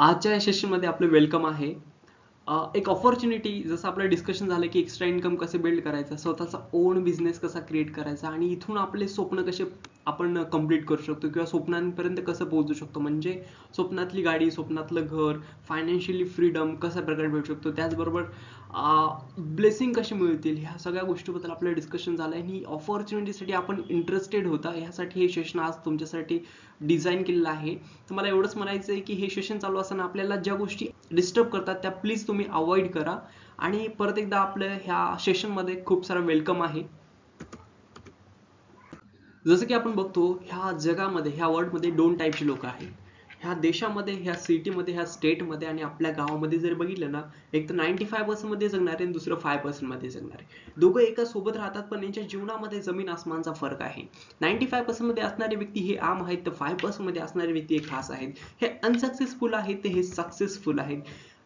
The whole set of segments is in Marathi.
आजच्या या सेशनमध्ये आपलं वेलकम आहे. एक ऑपॉर्च्युनिटी जसं आपलं डिस्कशन झालं की एक्स्ट्रा इन्कम कसे बिल्ड करायचं स्वतःचा ओन बिझनेस कसा क्रिएट करायचा आणि इथून आपले स्वप्न कसे आपण कंप्लीट करू शकतो किंवा स्वप्नांपर्यंत कसं पोहोचू शकतो. म्हणजे स्वप्नातली गाडी स्वप्नातलं घर फायनान्शियली फ्रीडम कसा प्रकारे भेटू शकतो. त्याचबरोबर ब्लेसिंग कशी मिळतील? ह्या सगळ्या गोष्टीबद्दल आपलं डिस्कशन झालं आणि ही ऑपॉर्च्युनिटीसाठी आपण इंटरेस्टेड होता. ह्यासाठी हे सेशन आज तुमच्यासाठी डिझाईन केलेलं आहे. तर मला एवढंच म्हणायचं आहे की हे सेशन चालू असताना आपल्याला ज्या गोष्टी डिस्टर्ब करतात त्या प्लीज तुम्ही अवॉइड करा. आणि परत एकदा आपलं ह्या सेशनमध्ये खूप सारा वेलकम आहे. जसं की आपण बघतो ह्या जगामध्ये ह्या वर्ल्डमध्ये दोन टाईपचे लोक आहेत. ह्या देशामध्ये ह्या सिटीमध्ये ह्या स्टेटमध्ये आणि आपल्या गावामध्ये जर बघितलं ना एक तर नाईन्टी फाय पर्सेंटमध्ये जगणारे आणि दुसरं फाय पर्सेंटमध्ये जगणारे. दोघं एका सोबत राहतात पण यांच्या जीवनामध्ये जमीन आसमानचा फरक आहे. नाईन्टी फाय पर्सेंटमध्ये असणारे व्यक्ती हे आम आहेत तर फाय पर्सेंटमध्ये असणारे व्यक्ती हे खास आहेत. हे अनसक्सेसफुल आहेत ते हे सक्सेसफुल आहेत.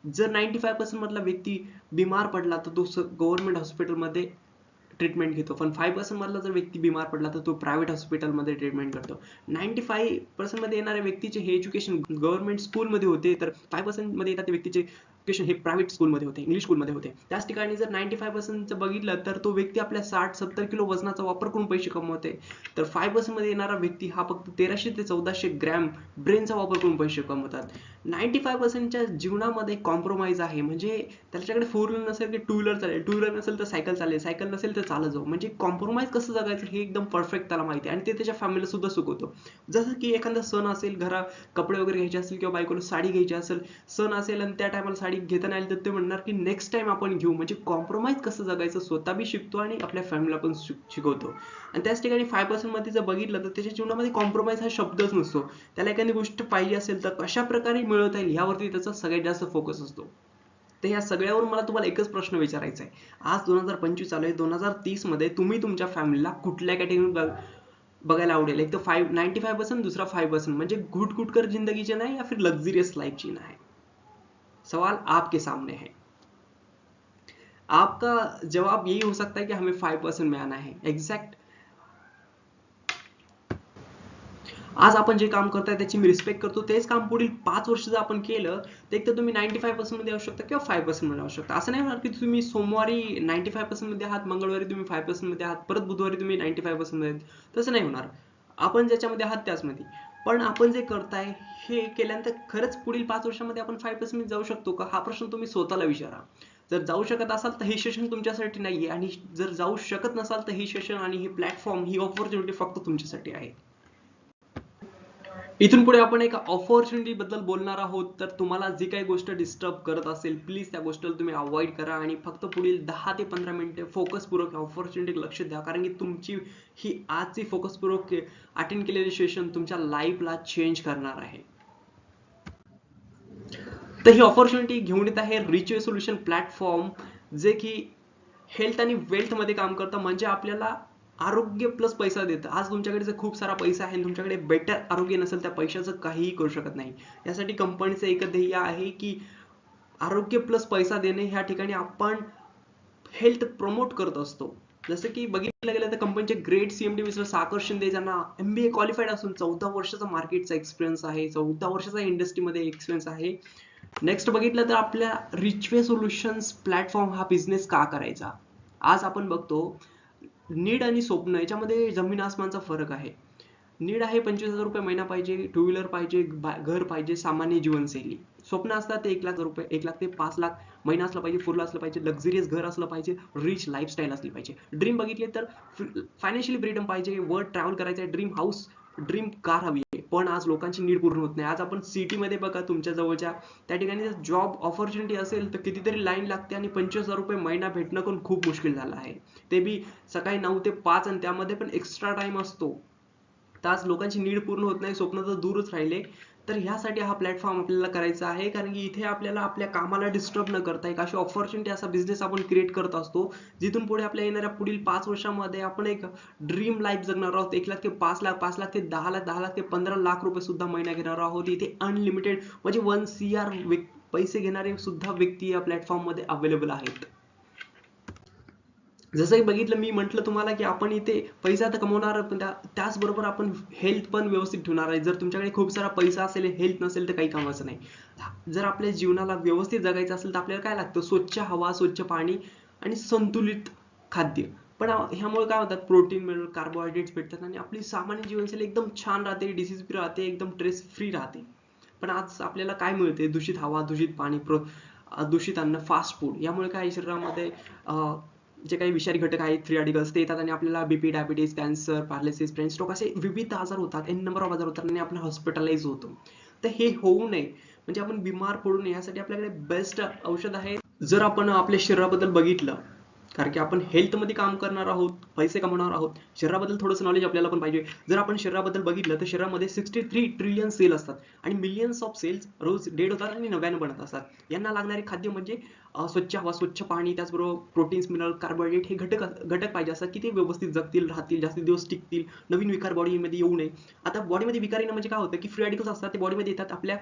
जर नाईन्टी फाय पर्सेंट मधला व्यक्ती बिमार पडला तर तो गव्हर्नमेंट हॉस्पिटलमध्ये ट्रीटमेंट घेतो. पण फाय पर्सेंटमधला जर व्यक्ती बिमार पडला तर तो प्रायव्हेट हॉस्पिटलमध्ये ट्रीटमेंट करतो. नाईन्टी फाय पर्सेंटमध्ये येणाऱ्या व्यक्तीचे हे एज्युकेशन गव्हर्नमेंट स्कूलमध्ये होते तर फाय पर्सेंटमध्ये येतात ते व्यक्तीचे एज्युकेशन हे प्रायव्हेट स्कूलमध्ये होते इंग्लिश स्कूलमध्ये होते. त्याच ठिकाणी जर नाईन्टी फाय पर्सेंटचं बघितलं तर तो व्यक्ती आपल्या साठ सत्तर किलो वजनाचा वापर करून पैसे कमवते. तर फाय पर्सेंटमध्ये येणारा व्यक्ती हा फक्त तेराशे ते चौदाशे ग्रॅम ब्रेनचा वापर करून पैसे कमवतात. नाईन्टी फाय पर्सेंटच्या जीवनामध्ये कॉम्प्रोमाइज आहे. म्हणजे त्याच्याकडे फोर व्हीलर नसेल की टू व्हीलर चालेल. टू व्हीलर नसेल तर सायकल चालेल. सायकल नसेल तर चालत जाऊ. म्हणजे कॉम्प्रोमाइज कसं जगायचं हे एकदम परफेक्ट त्याला माहिती आहे. आणि ते त्याच्या फॅमिलीला सुद्धा सुखवतो जसं की एखादा सण असेल घरा कपडे वगैरे घ्यायचे असेल किंवा बायकोला साडी घ्यायची असेल सण असेल आणि त्या टायमाला साडी घेता नाही आली तर ते म्हणणार की नेक्स्ट टाइम आपण घेऊ. म्हणजे कॉम्प्रोमाइज कसं जगायचं स्वतः बी शिकतो आणि आपल्या फॅमिलीला पण शिकवतो. आणि त्याच ठिकाणी फाय पर्सेंटमध्ये जर बघितलं तर त्याच्या जीवनामध्ये कॉम्प्रोमाइज हा शब्दच नसतो. त्याला एखादी गोष्ट पाहिजे असेल तर कशा प्रकारे मिळवता येईल यावरती त्याचा सगळ्यात जास्त फोकस असतो. तर ह्या सगळ्यावर मला तुम्हाला एकच प्रश्न विचारायचा आहे. आज दोन हजार पंचवीस चालू आहे दोन हजार तीसमध्ये तुम्ही तुमच्या फॅमिलीला कुठल्या कॅटेगरी बघायला आवडेल? एक तर फाईव्ह नाईन्टी फाय पर्सेंट दुसरा फाईव्ह पर्सेंट म्हणजे घुटघुटकर जिंदगी जीना है या फिर लग्जरियस लाइफ जीना है सवाल आपके सामने है. आपका जवाब यही हो सकता है कि हमें फाइव परसेंट में आना है. एग्जैक्ट आज आपण जे काम करताय त्याची मी रिस्पेक्ट करतो. तेच काम पुढील पाच वर्ष जर आपण केलं तर एक तर तुम्ही नाईन्टी फाय पर्सेंटमध्ये असू शकता किंवा फाय पर्सेंटमध्ये असू शकता. असं नाही होणार की तुम्ही सोमवारी नाईन्टी फाय पर्सेंटमध्ये आहात मंगळवारी तुम्ही फाय पर्सेंटमध्ये आहात परत बुधवारी तुम्ही नाईन्टी फाय पर्सेंटमध्ये तसं नाही होणार. आपण ज्याच्यामध्ये आहात त्याचमध्ये. पण आपण जे करताय हे केल्यानंतर खरंच पुढील पाच वर्षामध्ये आपण फाय पर्सेंट जाऊ शकतो का? हा प्रश्न तुम्ही स्वतःला विचारा. जर जाऊ शकत असाल तर हे सेशन तुमच्यासाठी नाहीये. आणि जर जाऊ शकत नसाल तर हे सेशन आणि हे प्लॅटफॉर्म ही ऑपॉर्च्युनिटी फक्त तुमच्यासाठी आहे. इथून पुढे आपण एका ऑपॉर्च्युनिटी बद्दल बोलणार आहोत. तर तुम्हाला जी काही गोष्ट डिस्टर्ब करत असेल प्लीज त्या गोष्टीला तुम्ही अवॉइड करा आणि फक्त पुढील दहा ते पंधरा मिनिटे फोकस पूर्वक ऑपॉर्च्युनिटी लक्ष द्या. कारण की तुमची ही आजची फोकस पूर्वक अटेंड केलेली सेशन तुमच्या लाईफला चेंज करणार आहे. तर ही ऑपॉर्च्युनिटी घेऊन येत आहे रिच सोल्युशन प्लॅटफॉर्म जे की हेल्थ आणि वेल्थमध्ये काम करतं. म्हणजे आपल्याला आरोग्य प्लस पैसा देतं. आज तुमच्याकडे जर खूप सारा पैसा आहे तुमच्याकडे बेटर आरोग्य नसेल त्या पैशाचं काहीही करू शकत नाही. यासाठी कंपनीचं एक ध्येय आहे की आरोग्य प्लस पैसा देणे ह्या ठिकाणी आपण हेल्थ प्रमोट करत असतो. जसं की बघितलं गेलं तर कंपनीचे ग्रेट सीएमडी मिस्टर साकर शिंदे ज्यांना एमबीए क्वालिफाईड असून चौदा वर्षाचा मार्केटचा एक्सपिरियन्स आहे चौदा वर्षाचा इंडस्ट्रीमध्ये एक्सपिरियन्स आहे. नेक्स्ट बघितलं तर आपल्या रिचवे सोल्युशन्स प्लॅटफॉर्म हा बिझनेस का करायचा? आज आपण बघतो नीड आणि स्वप्न याच्यामध्ये जमीन आसमानचा फरक आहे. नीड आहे पंचवीस हजार रुपये महिना पाहिजे टू व्हीलर पाहिजे घर पाहिजे सामान्य जीवनशैली. स्वप्न असतात ते एक लाख रुपये एक लाख ते पाच लाख महिना असला पाहिजे फुल असलं पाहिजे लक्झरियस घर असलं पाहिजे रिच लाईफस्टाईल असली पाहिजे. ड्रीम बघितले तर फायनान्शियली फ्रीडम पाहिजे वर्ल्ड ट्रॅव्हल करायचं आहे ड्रीम हाऊस ड्रीम कार हवी आहे. पण आज लोकांची नीड पूर्ण होत नाही. आज आपण सिटीमध्ये बघा तुमच्या जवळच्या त्या ठिकाणी जर जॉब ऑपॉर्च्युनिटी असेल तर कितीतरी लाईन लागते आणि पंचवीस हजार रुपये महिना भेटणं पण खूप मुश्किल झालं आहे. ते बी सकाळी नऊ ते पाच आणि त्यामध्ये पण एक्स्ट्रा टाइम असतो. तर आज लोकांची नीड पूर्ण होत नाही स्वप्न तर दूरच राहिले. तर ह्यासाठी हा प्लॅटफॉर्म आपल्याला करायचा आहे. कारण की इथे आपल्याला आपल्या कामाला डिस्टर्ब न करता एक अशी ऑपॉर्च्युनिटी असा बिझनेस आपण क्रिएट करत असतो. जिथून पुढे आपल्या येणाऱ्या पुढील पाच वर्षामध्ये आपण एक ड्रीम लाईफ जगणार आहोत. एक लाख ते पाच लाख पाच लाख ते दहा लाख दहा लाख ते पंधरा लाख रुपये सुद्धा महिना घेणार आहोत. इथे अनलिमिटेड म्हणजे वन सी आर पैसे घेणारे सुद्धा व्यक्ती या प्लॅटफॉर्ममध्ये अवेलेबल आहेत. जसं की बघितलं मी म्हटलं तुम्हाला की आपण इथे पैसा तर कमवणार पण त्याचबरोबर आपण हेल्थ पण व्यवस्थित ठेवणार आहे. जर तुमच्याकडे खूप सारा पैसा असेल हेल्थ नसेल तर काही कामाचं नाही. जर आपल्या जीवनाला व्यवस्थित जगायचं असेल तर आपल्याला काय लागतं? स्वच्छ हवा स्वच्छ पाणी आणि संतुलित खाद्य. पण ह्यामुळे काय होतात? प्रोटीन मिळून कार्बोहायड्रेट्स भेटतात आणि आपली सामान्य जीवनशैली एकदम छान राहते डिसीज फ्री राहते एकदम स्ट्रेस फ्री राहते. पण आज आपल्याला काय मिळते दूषित हवा दूषित पाणी दूषित अन्न फास्ट फूड यामुळे काय? शरीरामध्ये जे काही विषारी घटक आहेत फ्री रॅडिकल्स ते येतात आणि आपल्याला BP diabetes cancer paralysis brain stroke असे विविध आजार होतात एन नंबर ऑफ आजार होतात आणि आपण हॉस्पिटलाइज होतो. तर हे होऊ नये. म्हणजे आपण बिमार पडू नये यासाठी आपल्याकडे बेस्ट औषध आहे. जर आपण आपल्या शरीराबद्दल बघितलं कारण की आपण हेल्थमध्ये काम करणार आहोत पैसे कमवणार आहोत शरीराबद्दल थोडंसं नॉलेज आपल्याला पण पाहिजे. जर आपण शरीराबद्दल बघितलं तर शरीरामध्ये सिक्स्टी थ्री ट्रिलियन सेल असतात आणि मिलियन्स ऑफ सेल्स रोज डेड होतात आणि नव्यानं बनत असतात. यांना लागणारे खाद्य म्हणजे स्वच्छ हवा स्वच्छ पाणी त्याचबरोबर प्रोटीन्स मिनरल कार्बोहायड्रेट हे घटक घटक पाहिजे असतात की ते व्यवस्थित जगतील राहतील जास्त दिवस टिकतील नवीन विकार बॉडीमध्ये येऊ नये. आता बॉडीमध्ये विकार येणं म्हणजे काय होतं की फ्री रॅडिकल्स असतात ते बॉडीमध्ये येतात आपल्या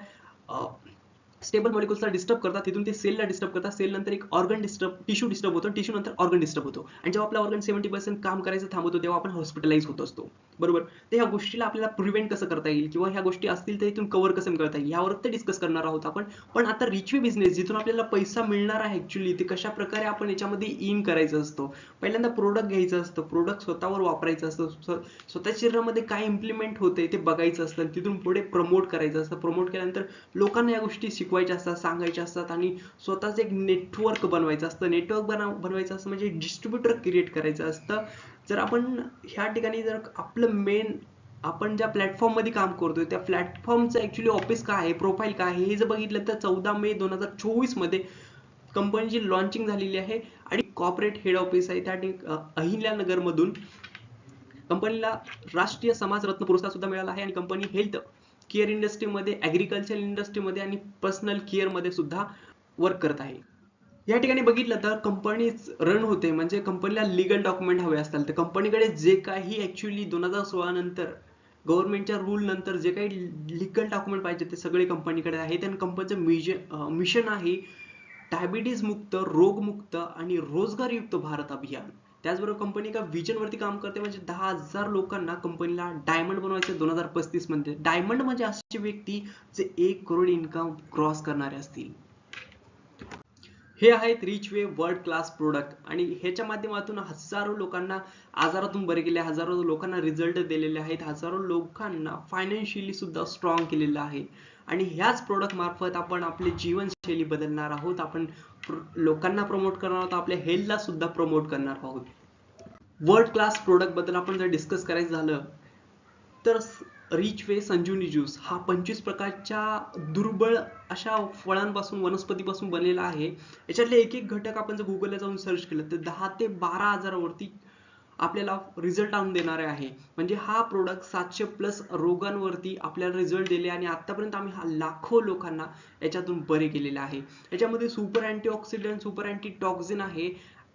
स्टेबल मॉलिक्युल्सला डिस्टर्ब करतात तिथून ते सेलला डिस्टर्ब करतात. सेल नंतर एक ऑर्गन डिस्टर्ब टिश्यू डिस्टर्ब होतो. टिश्यू नंतर ऑर्गन डिस्टर्ब होतो. आणि जेव्हा आपला ऑर्गन सेव्हन्टी पर्सेंट काम करायचं थांबवतो तेव्हा आपण हॉस्पिटलाइज होत असतो. बरोबर? तर ह्या गोष्टीला आपल्याला प्रिव्हेंट कसं करता येईल? किंवा ह्या गोष्टी असतील तर इथून कव्हर कसं करता येईल? यावर ते डिस्कस करणार आहोत आपण. पण आता रिचवे बिझनेस जिथून आपल्याला पैसा मिळणार आहे ऍक्च्युली ते कशा प्रकारे आपण याच्यामध्ये इन करायचं असतं? पहिल्यांदा प्रोडक्ट घ्यायचं असतं. प्रोडक्ट स्वतःवर वापरायचं असतं. स्वतः शरीरामध्ये काय इम्प्लिमेंट होते ते बघायचं असतं. आणि तिथून पुढे प्रमोट करायचं असतं. प्रमोट केल्यानंतर लोकांना या गोष्टी शिकवायच्या असतात सांगायच्या असतात आणि स्वतःच एक नेटवर्क बनवायचं असतं. नेटवर्क बनवायचं असतं म्हणजे डिस्ट्रीब्युटर क्रिएट करायचं असतं. जर आपण ह्या ठिकाणी जर आपलं मेन आपण ज्या प्लॅटफॉर्ममध्ये काम करतोय त्या प्लॅटफॉर्मचं ऍक्च्युली ऑफिस काय आहे प्रोफाईल काय आहे हे जर बघितलं तर चौदा मे दोन हजार चोवीसमध्ये कंपनीची लॉन्चिंग झालेली आहे आणि कॉर्पोरेट हेड ऑफिस आहे. त्या ठिकाणी अहिल्यानगरमधून कंपनीला राष्ट्रीय समाज रत्न पुरस्कार सुद्धा मिळाला आहे आणि कंपनी हेल्थ केअर इंडस्ट्रीमध्ये ऍग्रिकल्चर इंडस्ट्रीमध्ये आणि पर्सनल केअरमध्ये सुद्धा वर्क करत आहे. या ठिकाणी बघितलं तर कंपनी रन होते म्हणजे कंपनीला लिगल डॉक्युमेंट हवे असतात. तर कंपनीकडे जे काही ऍक्च्युली दोन हजार सोळा नंतर गव्हर्नमेंटच्या रूल नंतर जे काही लिगल डॉक्युमेंट पाहिजे ते सगळे कंपनीकडे आहेत आणि कंपनीचं मिशन आहे डायबिटीज मुक्त रोगमुक्त आणि रोजगारयुक्त भारत अभियान. त्याचबरोबर कंपनी एका विजनवरती वरती काम करते म्हणजे दहा हजार लोकांना कंपनीला डायमंड बनवायचे दोन हजार पस्तीसमध्ये. डायमंड म्हणजे अशी व्यक्ती जे एक करोड इन्कम क्रॉस करणारे असतील. हे आहेत Richway world class product आणि ह्याच्या माध्यमातून हजारो लोकांना आजारातून बरे केले हजारो लोकांना रिझल्ट दिलेले आहेत हजारो लोकांना फायनान्शियली सुद्धा स्ट्रॉंग केलेलं आहे. आणि ह्याच प्रोडक्ट मार्फत आपण आपली जीवनशैली बदलणार आहोत. आपण लोकांना प्रमोट करणार आहोत आपल्या हेल्थला सुद्धा प्रमोट करणार आहोत. वर्ल्ड क्लास प्रोडक्टबद्दल आपण जर डिस्कस करायचं झालं तर रिच वे संजीवनी ज्यूस हा पंचवीस प्रकारच्या दुर्बळ अशा फळांपासून वनस्पतीपासून बनलेला आहे. याच्यातले एक एक घटक आपण जर गुगलला जाऊन सर्च केलं तर दहा ते बारा हजारावरती आपल्याला रिझल्ट आणून देणारे आहे. म्हणजे हा प्रोडक्ट सातशे प्लस रोगांवरती आपल्याला रिझल्ट दिले आणि आतापर्यंत आम्ही हा लाखो लोकांना याच्यातून बरे केलेले आहे. याच्यामध्ये super antioxidant super anti toxin आहे.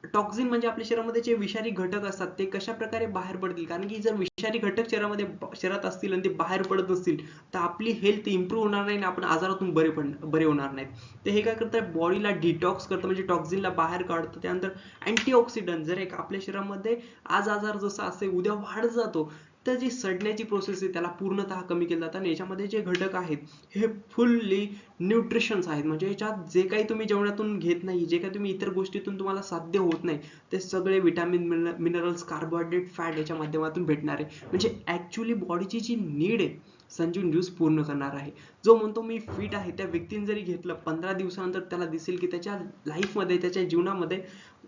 टॉक्झिन म्हणजे आपल्या शरीरामध्ये जे विषारी घटक असतात ते कशा प्रकारे बाहेर पडतील? कारण की जर विषारी घटक शरीरामध्ये शरीरात असतील आणि ते बाहेर पडत नसतील तर आपली हेल्थ इम्प्रूव्ह होणार नाही आणि आपण आजारातून बरे पण बरे होणार नाहीत. ते हे काय करतं? बॉडीला डिटॉक्स करतं म्हणजे टॉक्झिनला बाहेर काढतं. त्यानंतर अँटीऑक्सिडंट जर एक आपल्या शरीरामध्ये आज आजार जसा असेल उद्या वाढत जातो तर जी सडण्याची प्रोसेस आहे त्याला पूर्णतः कमी केलं जातं आणि याच्यामध्ये जे घटक आहेत हे फुल्ली न्यूट्रिशन्स आहेत. म्हणजे याच्यात जे काही तुम्ही जेवणातून घेत नाही जे काही तुम्ही इतर गोष्टीतून तुम्हाला साध्य होत नाही ते सगळे विटॅमिन मिनरल्स कार्बोहायड्रेट फॅट याच्या माध्यमातून भेटणार आहे. म्हणजे ॲक्च्युली बॉडीची जी नीड आहे संजीवन ज्यूस पूर्ण करणार आहे. जो म्हणतो मी फिट आहे त्या व्यक्तीने जरी घेतलं पंधरा दिवसानंतर त्याला दिसेल की त्याच्या लाईफमध्ये त्याच्या जीवनामध्ये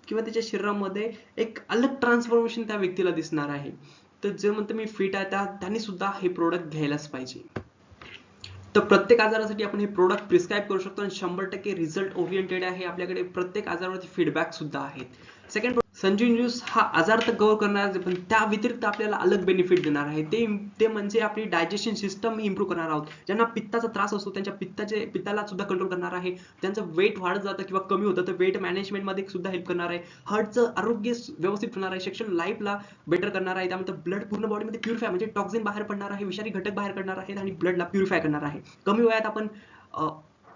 किंवा त्याच्या शरीरामध्ये एक अलग ट्रान्सफॉर्मेशन त्या व्यक्तीला दिसणार आहे. तर जे म्हणतो मी फिट आहे त्या त्यांनी सुद्धा हे प्रोडक्ट घ्यायलाच पाहिजे. तर प्रत्येक आजारासाठी आपण हे प्रोडक्ट प्रिस्क्राईब करू शकतो आणि शंभर टक्के रिझल्ट ओरिएंटेड आहे. आपल्याकडे प्रत्येक आजारावरती फीडबॅक सुद्धा आहेत. सेकंड संजीवन ज्यूस हा आजार तर कव्हर करणार आहे, पण त्या व्यतिरिक्त आपल्याला अलग बेनिफिट देणार आहे. ते ते म्हणजे आपली डायजेशन सिस्टम इम्प्रूव्ह करणार आहोत. ज्यांना पित्ताचा त्रास असतो त्यांच्या पित्ताचे पित्ताला सुद्धा कंट्रोल करणार आहे. त्यांचं वेट वाढत जातं किंवा कमी होतं तर वेट मॅनेजमेंटमध्ये सुद्धा हेल्प करणार आहे. हार्टचं आरोग्य व्यवस्थित होणार आहे. सेक्शन लाईफला बेटर करणार आहे. त्यामध्ये ब्लड पूर्ण बॉडीमध्ये प्युरिफाय म्हणजे टॉक्झिन बाहेर पडणार आहे विषारी घटक बाहेर करणार आहेत आणि ब्लडला प्युरिफाय करणार आहे. कमी वयात आपण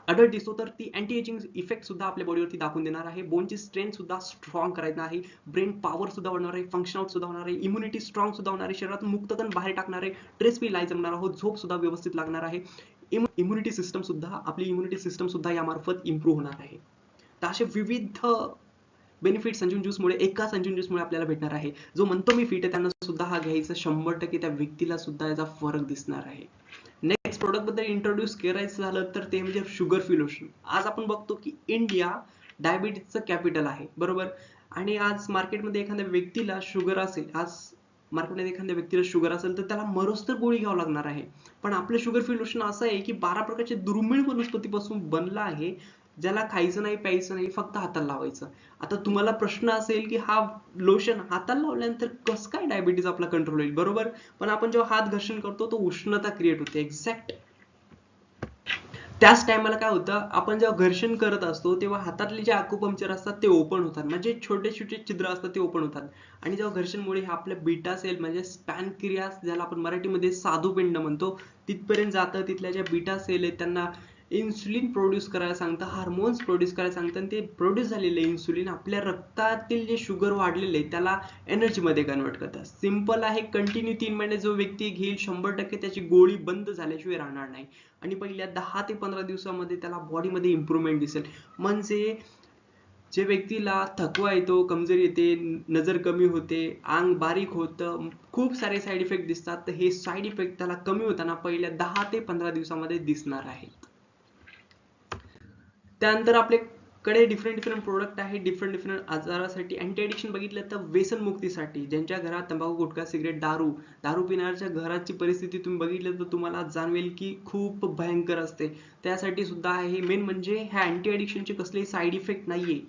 अडल्ट दिसतो तर ती अँटी एजिंग इफेक्ट सुद्धा आपल्या बॉडीवरती दाखवून देणार आहे. बोनची स्ट्रेंथ सुद्धा स्ट्रॉंग करायचं आहे. ब्रेन पॉवर सुद्धा होणार आहे. फंक्शन आउट सुद्धा होणार आहे. इम्युनिटी स्ट्रॉंग सुद्धा होणार आहे. शरीरातून मुक्तकण बाहेर टाकणार आहे. स्ट्रेस फ्री लाईफ जमणार आहोत. झोप सुद्धा व्यवस्थित लागणार आहे. इम्युनिटी सिस्टम सुद्धा आपली इम्युनिटी सिस्टम सुद्धा यामार्फत इम्प्रूव्ह होणार आहे. तर असे विविध बेनिफिट संजून ज्यूसमुळे एका संजून ज्यूसमुळे आपल्याला भेटणार आहे. जो म्हणतो मी फिट आहे त्यांना सुद्धा हा घ्यायचा शंभर टक्के त्या व्यक्तीला सुद्धा याचा फरक दिसणार आहे. प्रोडक्टबद्दल इंट्रोड्यूस करायचं झालं तर ते म्हणजे शुगर फिलोशन आज आपण बघतो की इंडिया डायबिटीजचं कॅपिटल आहे बरोबर? आणि आज मार्केटमध्ये एखाद्या व्यक्तीला शुगर असेल आज मार्केटमध्ये एखाद्या व्यक्तीला शुगर असेल तर त्याला मरोस्तर गोळी घ्यावं लागणार आहे. पण आपलं शुगर फिलोशन असं आहे की बारा प्रकारचे दुर्मिळ वनस्पतीपासून बनलं आहे ज्याला खायचं नाही प्यायचं नाही फक्त हाताला लावायचं. आता तुम्हाला प्रश्न असेल की हा लोशन हाताला लावल्यानंतर कसं काय डायबिटीज आपला कंट्रोल होईल? बरोबर? पण आपण जेव्हा हात घर्षण करतो तो उष्णता क्रिएट होते. एक्झॅक्ट त्याच टायमाला काय होतं? आपण जेव्हा घर्षण करत असतो तेव्हा हातातले जे आकुपंक्चर असतात ते ओपन होतात. म्हणजे छोटे छोटे छिद्र असतात ते ओपन होतात. आणि जेव्हा घर्षणमुळे हे आपल्या बीटा सेल म्हणजे स्पॅन क्रिया ज्याला आपण मराठीमध्ये साधूपिंड म्हणतो तिथपर्यंत जातं तिथल्या ज्या बीटा सेल आहेत त्यांना इन्सुलिन प्रोड्यूस करायला सांगतं हार्मोन्स प्रोड्यूस करायला सांगतं आणि ते प्रोड्यूस झालेले इन्सुलिन आपल्या रक्तातील जे शुगर वाढलेले त्याला एनर्जीमध्ये कन्वर्ट करतात. सिंपल आहे कंटिन्यू तीन महिने जो व्यक्ती घेईल शंभर टक्के त्याची गोळी बंद झाल्याशिवाय राहणार नाही. आणि पहिल्या दहा ते पंधरा दिवसामध्ये त्याला बॉडीमध्ये इम्प्रूव्हमेंट दिसेल. म्हणजे जे व्यक्तीला थकवा येतो कमजोरी येते नजर कमी होते अंग बारीक होतं खूप सारे साईड इफेक्ट दिसतात तर हे साईड इफेक्ट त्याला कमी होताना पहिल्या दहा ते पंधरा दिवसामध्ये दिसणार आहेत त्यानंतर आपल्याकडे डिफरंट डिफरंट प्रोडक्ट आहे डिफरंट डिफरंट आजारासाठी. अँटी ॲडिक्शन बघितलं तर व्यसन मुक्तीसाठी ज्यांच्या घरात तंबाखू गुटखा सिगरेट दारू दारू पिणाऱ्याच्या घराची परिस्थिती तुम्ही बघितलं तर तुम्हाला जाणवेल की खूप भयंकर असते. त्यासाठी सुद्धा आहे. मेन म्हणजे ह्या अँटी ॲडिक्शनचे कसलेही साईड इफेक्ट नाही आहे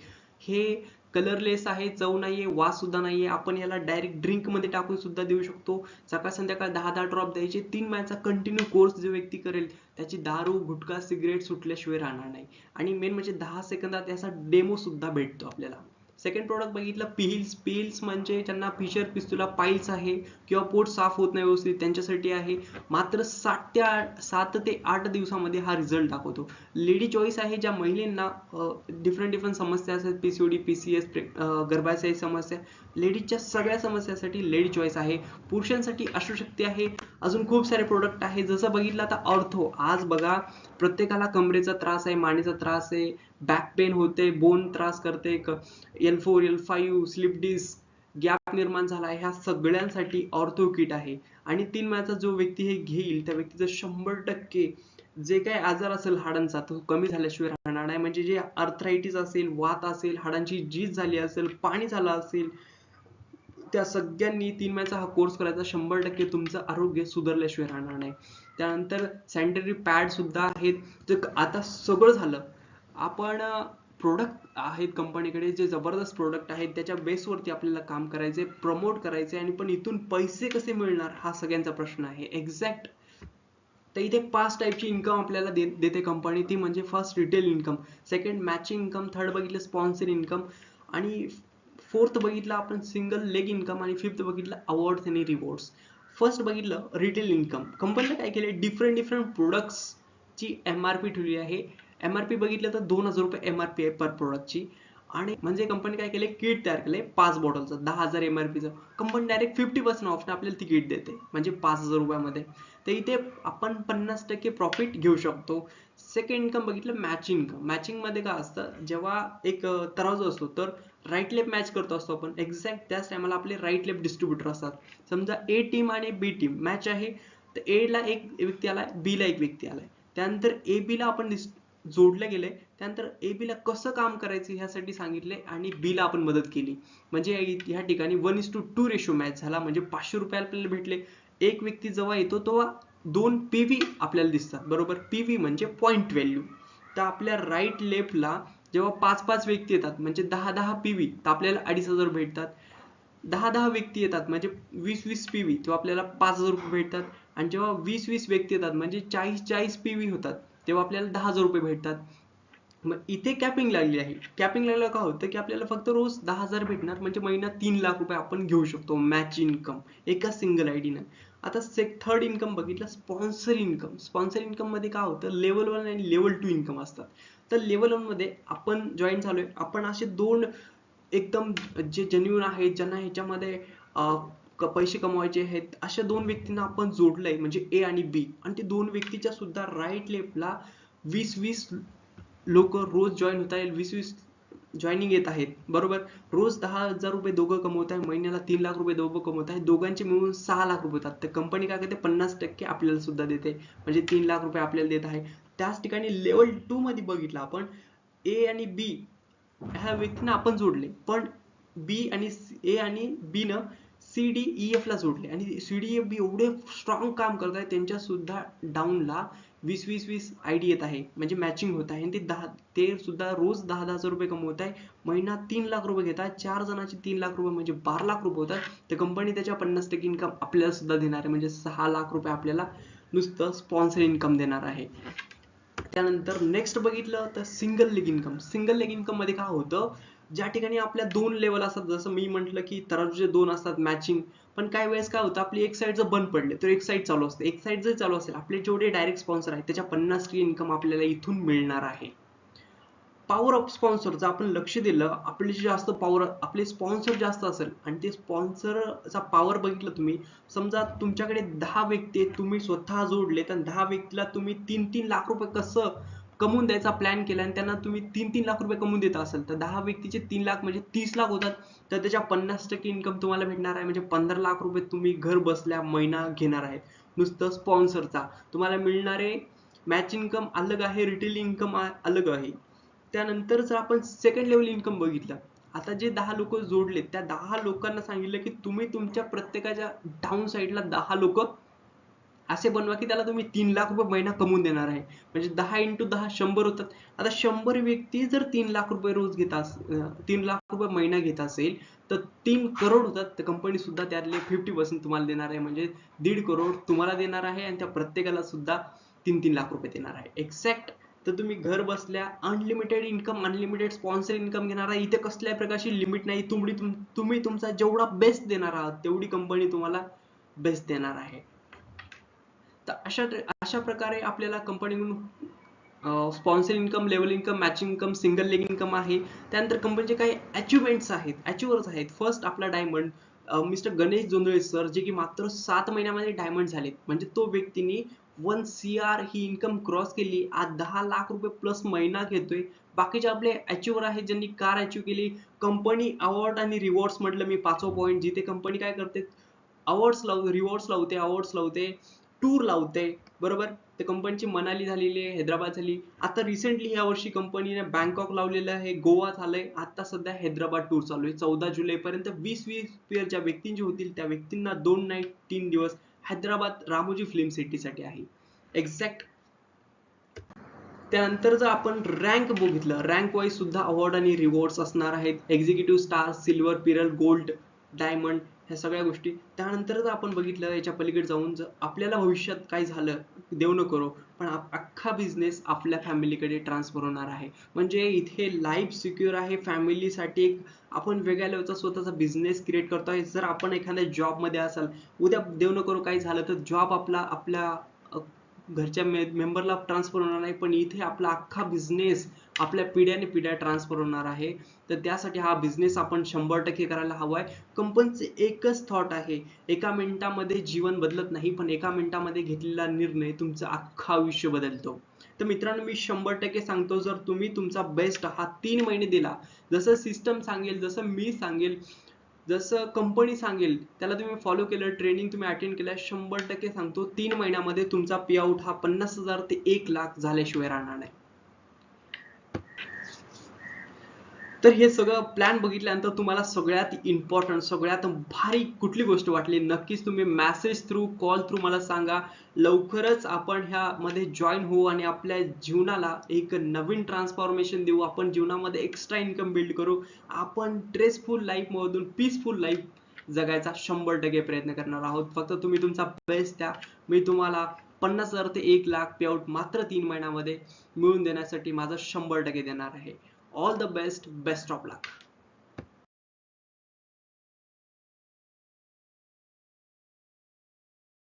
हे कलरलेस आहे चव नाहीये वास सुद्धा नाहीये. आपण याला डायरेक्ट ड्रिंकमध्ये टाकून सुद्धा देऊ शकतो. सकाळ संध्याकाळ दहा दहा ड्रॉप द्यायचे. तीन महिन्याचा कंटिन्यू कोर्स जो व्यक्ती करेल त्याची दारू गुटखा सिगरेट सुटल्याशिवाय राहणार नाही. आणि मेन म्हणजे दहा सेकंदात याचा डेमो सुद्धा भेटतो आपल्याला. सेकंड प्रोडक्ट बघितलं पिहिल्स पिहिल्स म्हणजे ज्यांना फिशर पिस्तुला पाईल्स आहे किंवा पोट साफ होत नाही व्यवस्थित त्यांच्यासाठी आहे. मात्र सात ते आठ सात ते आठ दिवसामध्ये हा रिझल्ट दाखवतो. लेडी चॉईस आहे ज्या महिलांना डिफरंट डिफरंट समस्या असतात. पीसीओडी पीसीएस गर्भाशय समस्या. लेडीजच्या सगळ्या समस्यासाठी लेडी चॉईस आहे. पुरुषांसाठी अशुशक्ती आहे. अजून खूप सारे प्रोडक्ट आहे जसं बघितलं आता ऑर्थो आज बघा प्रत्येकाला कमरेचा त्रास आहे मानेचा त्रास आहे. बॅक पेन होते बोन त्रास करते L four L five slip disc gap निर्माण झाला आहे ह्या सगळ्यांसाठी ऑर्थो किट आहे. आणि तीन महिन्याचा जो व्यक्ती हे घेईल त्या व्यक्तीचं शंभर टक्के जे काही आजार असेल हाडांचा तो कमी झाल्याशिवाय राहणार नाही. म्हणजे जे अर्थरायटिस असेल वात असेल हाडांची जीज झाली असेल पाणी झालं असेल त्या सगळ्यांनी तीन महिन्याचा हा कोर्स करायचा. शंभर टक्के तुमचं आरोग्य सुधारल्याशिवाय राहणार नाही. त्यानंतर सॅनिटरी पॅड सुद्धा आहेत. आता सगळं झालं. आपण प्रोडक्ट आहेत कंपनीकडे जे जबरदस्त प्रोडक्ट आहेत त्याच्या बेसवरती आपल्याला काम करायचे प्रमोट करायचे आणि पण इथून पैसे कसे मिळणार हा सगळ्यांचा प्रश्न आहे. एक्झॅक्ट तर इथे पाच टाईपची इन्कम आपल्याला दे देते कंपनी ती म्हणजे first retail income second matching income third बघितलं स्पॉन्सर इन्कम आणि फोर्थ बघितलं आपण सिंगल लेग इन्कम आणि फिफ्थ बघितलं अवॉर्ड्स आणि रिवॉर्ड्स फर्स्ट बघितलं रिटेल इन्कम कंपनीने काय केले डिफरंट डिफरंट प्रोडक्ट्सची एम आर पी ठेवली आहे. एम आर पी बघितलं तर दोन हजार रुपये एम आर पी आहे पर प्रोडक्टची आणि म्हणजे कंपनी काय केले किट तयार केले पाच बॉटलचं दहा हजार एम आर पीचं कंपनी डायरेक्ट फिफ्टी पर्सेंट ऑफने आपल्याला ती किट देते. म्हणजे पाच हजार रुपयामध्ये. तर इथे आपण पन्नास टक्के प्रॉफिट घेऊ शकतो. सेकंड इन्कम बघितलं मॅचिंग इन्कम मॅचिंगमध्ये काय असतं? जेव्हा एक तराजू असतो तर राईट लेफ्ट मॅच करतो असतो आपण. एक्झॅक्ट त्याच टायमाला आपले राईट लेफ्ट डिस्ट्रीब्युटर असतात. समजा ए टीम आणि बी टीम मॅच आहे तर ए ला एक व्यक्ती आलाय बी ला एक व्यक्ती आलाय. त्यानंतर ए बी ला आपण जोडले गेले त्यानंतर ए बी ला कसं काम करायचं ह्यासाठी सांगितले आणि बी ला आपण मदत केली. म्हणजे ह्या ठिकाणी one is two two ratio match झाला. म्हणजे पाचशे रुपये आपल्याला भेटले. एक व्यक्ती जेव्हा येतो तेव्हा दोन पीव्ही आपल्याला दिसतात. बरोबर? पीव्ही म्हणजे पॉईंट व्हॅल्यू तर आपल्या राईट लेफ्टला जेव्हा पाच पाच व्यक्ती येतात म्हणजे दहा दहा पीव्ही तर आपल्याला अडीच हजार भेटतात. दहा दहा व्यक्ती येतात म्हणजे वीस वीस पीव्ही तेव्हा आपल्याला पाच हजार रुपये भेटतात. आणि जेव्हा वीस वीस व्यक्ती येतात म्हणजे चाळीस चाळीस पीव्ही होतात. तेव्हा आपल्याला दहा हजार रुपये भेटतात. मग इथे कॅपिंग लागली आहे. कॅपिंग लागलं का होतं की आपल्याला फक्त रोज दहा हजार भेटणार. म्हणजे महिना तीन लाख रुपये आपण घेऊ शकतो मॅच इन्कम एका सिंगल आयडीनं आता सेक थर्ड इन्कम बघितलं स्पॉन्सर इन्कम स्पॉन्सर इन्कममध्ये काय होतं? लेवल वन आणि लेवल टू इन्कम असतात. तर लेवल वनमध्ये आपण जॉईन झालोय. आपण असे दोन एकदम जे जेन्युन आहेत ज्यांना ह्याच्यामध्ये पैसे कमवायचे आहेत अशा दोन व्यक्तींना आपण जोडलंय म्हणजे ए आणि बी आणि ते दोन व्यक्तीच्या सुद्धा राईट लेफ्टला वीस वीस लोक रोज जॉईन होत आहेत वीस वीस जॉईनिंग येत आहेत. बरोबर? रोज दहा हजार रुपये दोघं कमवत आहे महिन्याला तीन लाख रुपये दोघं कमवत आहे दोघांचे मिळून सहा लाख रुपये होतात तर कंपनी काय करते? पन्नास टक्के आपल्याला सुद्धा देते. म्हणजे तीन लाख रुपये आपल्याला देत आहे. त्याच ठिकाणी लेवल टू मध्ये बघितलं आपण ए आणि बी ह्या व्यक्तींना आपण जोडले. पण बी आणि ए आणि बी न सी डी ई ला जोडले. आणि सी डी एफ बी एवढे स्ट्रॉंग काम करत आहे त्यांच्या सुद्धा डाऊनला वीस वीस वीस आयडी येत आहे. म्हणजे मॅचिंग होत आहे. आणि ते दहा ते सुद्धा रोज दहा दहा हजार रुपये कमवत आहे. महिना तीन लाख रुपये घेतात चार जणांचे तीन लाख रुपये म्हणजे बारा लाख रुपये होतात. तर कंपनी त्याच्या पन्नास टक्के इन्कम आपल्याला सुद्धा देणार आहे. म्हणजे सहा लाख रुपये आपल्याला नुसतं स्पॉन्सर इन्कम देणार आहे. त्यानंतर नेक्स्ट बघितलं तर single leg income single leg इन्कममध्ये काय होतं? ज्या ठिकाणी आपल्या दोन लेवल असतात जसं मी म्हंटल की तराजूचे दोन असतात मॅचिंग पण काही वेळेस काय होतं आपली एक साईड जर बंद पडले तर एक साईड चालू असते. एक साईड जर चालू असेल आपले जेवढे डायरेक्ट स्पॉन्सर आहेत त्याच्या पन्नास टक्के इन्कम आपल्याला इथून मिळणार आहे. पॉवर ऑफ स्पॉन्सर जर आपण लक्ष दिलं आपले जे जास्त पॉवर आपले स्पॉन्सर जास्त असेल आणि ते स्पॉन्सरचा पॉवर बघितलं तुम्ही समजा तुमच्याकडे दहा व्यक्ती तुम्ही स्वतः जोडले तर दहा व्यक्तीला तुम्ही तीन तीन लाख रुपये कसं कमवून द्यायचा प्लॅन केला आणि त्यांना तुम्ही तीन तीन लाख रुपये कमवून देत असाल तर दहा व्यक्तीचे तीन लाख म्हणजे तीस लाख होतात. तर त्याच्या पन्नास टक्के इन्कम तुम्हाला भेटणार आहे. म्हणजे पंधरा लाख रुपये तुम्ही घर बसल्या महिना घेणार आहे. नुसतं स्पॉन्सरचा तुम्हाला मिळणारे मॅच इन्कम अलग आहे रिटेल इन्कम अलग आहे. त्यानंतर जर आपण सेकंड लेवल इन्कम बघितलं आता जे दहा लोक जोडले त्या दहा लोकांना सांगितलं की तुम्ही तुमच्या प्रत्येकाच्या डाऊन साईडला दहा लोक असे बनवा की त्याला तुम्ही तीन लाख रुपये महिना कमवून देणार आहे. म्हणजे दहा इंटू दहा शंभर होतात. आता शंभर व्यक्ती जर तीन लाख रुपये रोज घेत अस तीन लाख रुपये महिना घेत असेल तर तीन करोड होतात. तर कंपनी सुद्धा त्यातले फिफ्टी पर्सेंट तुम्हाला देणार आहे. म्हणजे दीड करोड तुम्हाला देणार आहे आणि त्या प्रत्येकाला सुद्धा तीन तीन लाख रुपये देणार आहे. एक्झॅक्ट तर तुम्ही घर बसल्या unlimited income unlimited sponsor income घेणार आहे. इथे कसल्या प्रकारची लिमिट नाही. तुम्ही तुम्ही तुमचा जेवढा बेस्ट देणार आहात तेवढी कंपनी तुम्हाला बेस्ट देणार आहे. तर अशा अशा प्रकारे आपल्याला कंपनीकडून sponsor income level income matching income single leg income आहे. त्यानंतर कंपनीचे काही अचिव्हमेंट्स आहेत अचिव्हर्स आहेत. फर्स्ट आपला diamond mister Ganesh Jondhale sir जे की मात्र सात महिन्यामध्ये डायमंड झालेत म्हणजे तो व्यक्तीने वन सी आर ही इन्कम क्रॉस केली. आज दहा लाख रुपये प्लस महिना घेतोय. बाकीचे आपले अचिव्हर आहेत ज्यांनी कार अचीव्ह केली. कंपनी अवॉर्ड आणि रिवॉर्ड्स म्हटलं मी पाचवा पॉईंट जिथे कंपनी काय करते? अवॉर्ड्स लाव रिवॉर्ड्स लावते अवॉर्ड्स लावते. टूर लावते बरोबर? तर कंपनीची मनाली झालेली आहे हैदराबाद झाली. आता रिसेंटली ह्या वर्षी कंपनीने बँकॉक लावलेलं आहे गोवा झालंय. आता सध्या हैदराबाद टूर चालू आहे. चौदा जुलै पर्यंत वीस वीस पेअर ज्या व्यक्तींचे होतील त्या व्यक्तींना दोन नाईट तीन दिवस हैदराबाद रामोजी फिल्म सिटीसाठी आहे. एक्झॅक्ट त्यानंतर जर आपण रँक बघितलं रँक वाईज सुद्धा अवॉर्ड आणि रिवॉर्ड्स असणार आहेत. Executive star silver pearl gold diamond ह्या सगळ्या गोष्टी. त्यानंतरच आपण बघितलं याच्या पलीकडे जाऊन जर आपल्याला भविष्यात काय झालं देव न करो पण अख्खा बिझनेस आपल्या फॅमिलीकडे ट्रान्सफर होणार आहे. म्हणजे इथे लाईफ सिक्युअर आहे फॅमिलीसाठी एक आपण वेगळ्या लेवलचा स्वतःचा बिझनेस क्रिएट करतोय जर आपण एखाद्या जॉबमध्ये असाल उद्या देव न करो काही झालं तर जॉब आपला आपल्या घरच्या घरच्या मेंबरला ट्रान्सफर होणार नाही. पण इथे आपला अख्खा बिझनेस आपल्या पिढ्याने पिढ्या ट्रान्सफर होणार आहे. तर त्यासाठी हा बिझनेस आपण शंभर टक्के करायला हवाय कंपनीचे एकच थॉट आहे. एका मिनिटामध्ये जीवन बदलत नाही पण एका मिनिटामध्ये घेतलेला निर्णय तुमचं अख्खं आयुष्य बदलतो. तर मित्रांनो मी शंभर टक्के सांगतो जर तुम्ही तुमचा बेस्ट हा तीन महिने दिला जसं सिस्टम सांगेल जसं मी सांगेल जसं कंपनी सांगेल त्याला तुम्ही फॉलो केलं ट्रेनिंग तुम्ही अटेंड केलं शंभर टक्के सांगतो तीन महिन्यामध्ये तुमचा पे आऊट हा पन्नास हजार ते एक लाख झाल्याशिवाय राहणार नाही. तर हे सगळं प्लॅन बघितल्यानंतर तुम्हाला सगळ्यात इम्पॉर्टंट सगळ्यात भारी कुठली गोष्ट वाटली? नक्कीच तुम्ही मॅसेज थ्रू कॉल थ्रू मला सांगा. लवकरच आपण ह्यामध्ये जॉईन होऊ आणि आपल्या जीवनाला एक नवीन ट्रान्सफॉर्मेशन देऊ. आपण जीवनामध्ये एक्स्ट्रा इन्कम बिल्ड करू. आपण स्ट्रेसफुल लाईफ मधून पीसफुल लाईफ जगायचा शंभर टक्के प्रयत्न करणार आहोत. फक्त तुम्ही तुमचा बेस्ट द्या. मी तुम्हाला पन्नास हजार ते एक लाख पेआउट मात्र तीन महिन्यामध्ये मिळून देण्यासाठी माझं शंभर टक्के देणार आहे. All the best best of luck